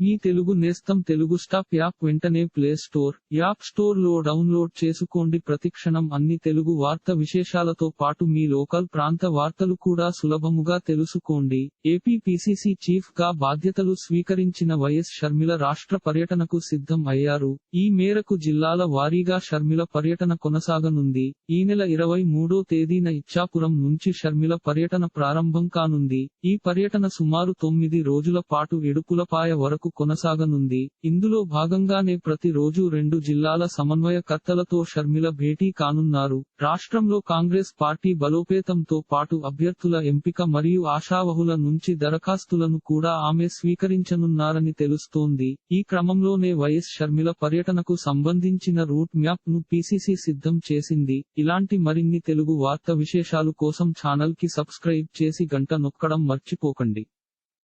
మీ తెలుగు నేస్తం Telugu stop app వెంటనే play store app స్టోర్లో డౌన్లోడ్ చేసుకోండి. ప్రతిక్షణం అన్ని తెలుగు వార్త విశేషాలతో పాటు మీ లోకల్ ప్రాంత వార్తలు కూడా సులభముగా తెలుసుకోండి. ఏపీ పిసిసి చీఫ్గా బాధ్యతలు స్వీకరించిన వైఎస్ షర్మిల రాష్ట్ర పర్యటనకు సిద్ధం అయ్యారు. ఈ మేరకు జిల్లాల వారీగా షర్మిల పర్యటన కొనసాగనుంది. ఈ నెల ఇరవై మూడో తేదీన ఇచ్చాపురం నుంచి షర్మిల పర్యటన ప్రారంభం కానుంది. ఈ పర్యటన సుమారు తొమ్మిది రోజుల పాటు ఎడుపులపాయ వరకు కొనసాగనుంది. ఇందులో భాగంగానే ప్రతి రోజు రెండు జిల్లాల సమన్వయకర్తలతో షర్మిల భేటీ కానున్నారు. రాష్ట్రంలో కాంగ్రెస్ పార్టీ బలోపేతంతో పాటు అభ్యర్థుల ఎంపిక మరియు ఆశావహుల నుంచి దరఖాస్తులను కూడా ఆమె స్వీకరించనున్నారని తెలుస్తోంది. ఈ క్రమంలోనే వైఎస్ షర్మిల పర్యటనకు సంబంధించిన రూట్ మ్యాప్ను పీసీసీ సిద్ధం చేసింది. ఇలాంటి మరిన్ని తెలుగు వార్త విశేషాలు కోసం ఛానల్కి సబ్స్క్రైబ్ చేసి గంట నొక్కడం మర్చిపోకండి.